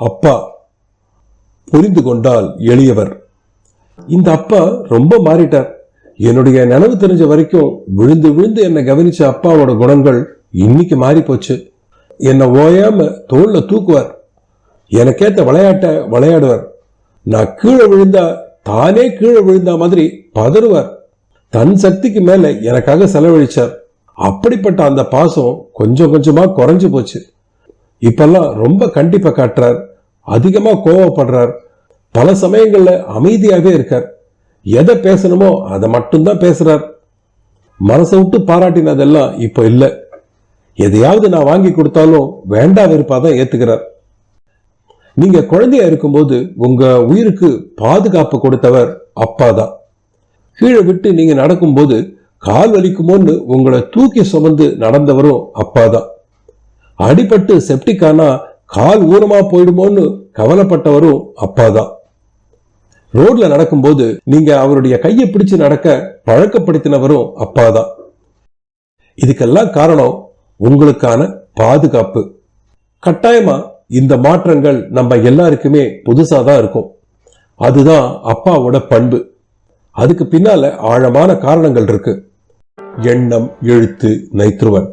அப்பா. புரிந்து கொண்டால் எளியவர். இந்த அப்பா ரொம்ப மாறிட்டார். என்னுடைய நினைவு தெரிஞ்ச வரைக்கும் விழுந்து விழுந்து என்னை கவனிச்ச அப்பாவோட குணங்கள் இன்னைக்கு மாறி போச்சு என்னை ஓயாம தோல்ல தூக்குவார். எனக்கேத்த விளையாட்ட விளையாடுவார். நான் கீழே விழுந்தா தானே கீழே விழுந்தா மாதிரி பதறுவார். தன் சக்திக்கு மேல எனக்காக செலவழிச்சார். அப்படிப்பட்ட அந்த பாசம் கொஞ்சம் கொஞ்சமா குறைஞ்சு போச்சு. இப்பெல்லாம் ரொம்ப கண்டிப்பா காட்டுறார். அதிகமா கோவப்படுறார். பல சமயங்களில் அமைதியாகவே இருக்கார். எதை பேசணுமோ அதை மட்டும்தான் பேசுகிறார் மனசை விட்டு பாராட்டினதெல்லாம் இப்போ இல்லை. எதையாவது நான் வாங்கி கொடுத்தாலும் வேண்டா வெறுப்பாக தான் ஏத்துக்கிறார். நீங்க குழந்தையா இருக்கும்போது உங்க உயிருக்கு பாதுகாப்பு கொடுத்தவர் அப்பா தான். கீழே விட்டு நீங்க நடக்கும்போது கால் வலிக்குமோன்னு உங்களை தூக்கி சுமந்து நடந்தவரும் அப்பா தான். அடிபட்டு செப்டிக் கால் ஊனமா போயிடுமோன்னு கவலைப்பட்டவரும் அப்பா தான் ரோட்ல நடக்கும்போது நீங்க அவருடைய கையை பிடிச்சு நடக்க பழக்கப்படுத்தினவரும் அப்பா தான் இதுக்கெல்லாம் காரணம் உங்களுக்கான பாதுகாப்பு. கட்டாயமா இந்த மாற்றங்கள் நம்ம எல்லாருக்குமே புதுசா தான் இருக்கும். அதுதான் அப்பாவோட பண்பு. அதுக்கு பின்னால ஆழமான காரணங்கள் இருக்கு. எண்ணம் எழுத்து நைத்ருவன்